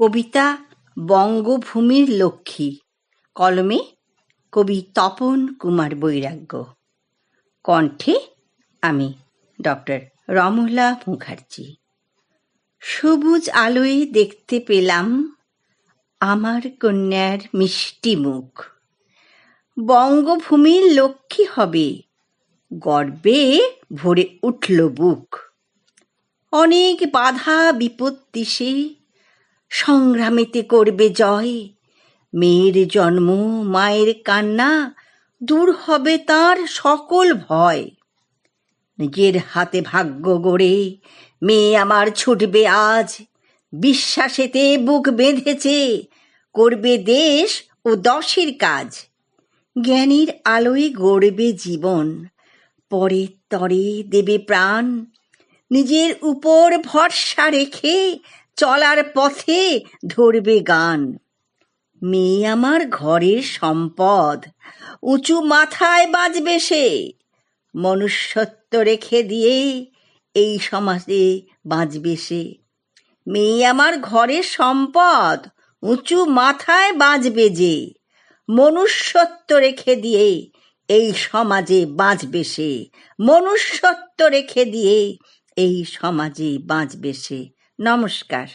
কবিতা বঙ্গভূমির লক্ষ্মী। কলমে কবি তপন কুমার বৈরাগ্য। কণ্ঠে আমি ডক্টর রমলা মুখার্জি। সবুজ আলোয় দেখতে পেলাম আমার কন্যার মিষ্টি মুখ। বঙ্গভূমির লক্ষ্মী হবে, গর্বে ভরে উঠল বুক। অনেক বাধা বিপত্তি সে সংগ্রামেতে করবে জয়। মেয়ের জন্ম, মায়ের কান্না, দূর হবে তার সকল ভয়। নিজের হাতে ভাগ্য গড়ে মেয়ে আমার ছুটবে আজ। বিশ্বাসেতে বুক বেঁধেছে, করবে দেশ ও দশের কাজ। জ্ঞানীর আলোয় গড়বে জীবন পরে তরে দেবে প্রাণ। নিজের উপর ভরসা রেখে চলার পথে ধরবে গান। মেয়ে আমার ঘরের সম্পদ, উঁচু মাথায় বাজবে সে। মনুষ্যত্ব রেখে দিয়ে এই সমাজে বাঁচবে সে। মেয়ে আমার ঘরের সম্পদ, উঁচু মাথায় বাঁচবে যে। মনুষ্যত্ব রেখে দিয়ে এই সমাজে বাঁচবে সে। মনুষ্যত্ব রেখে দিয়ে এই সমাজে বাঁচবে সে। নমস্কার।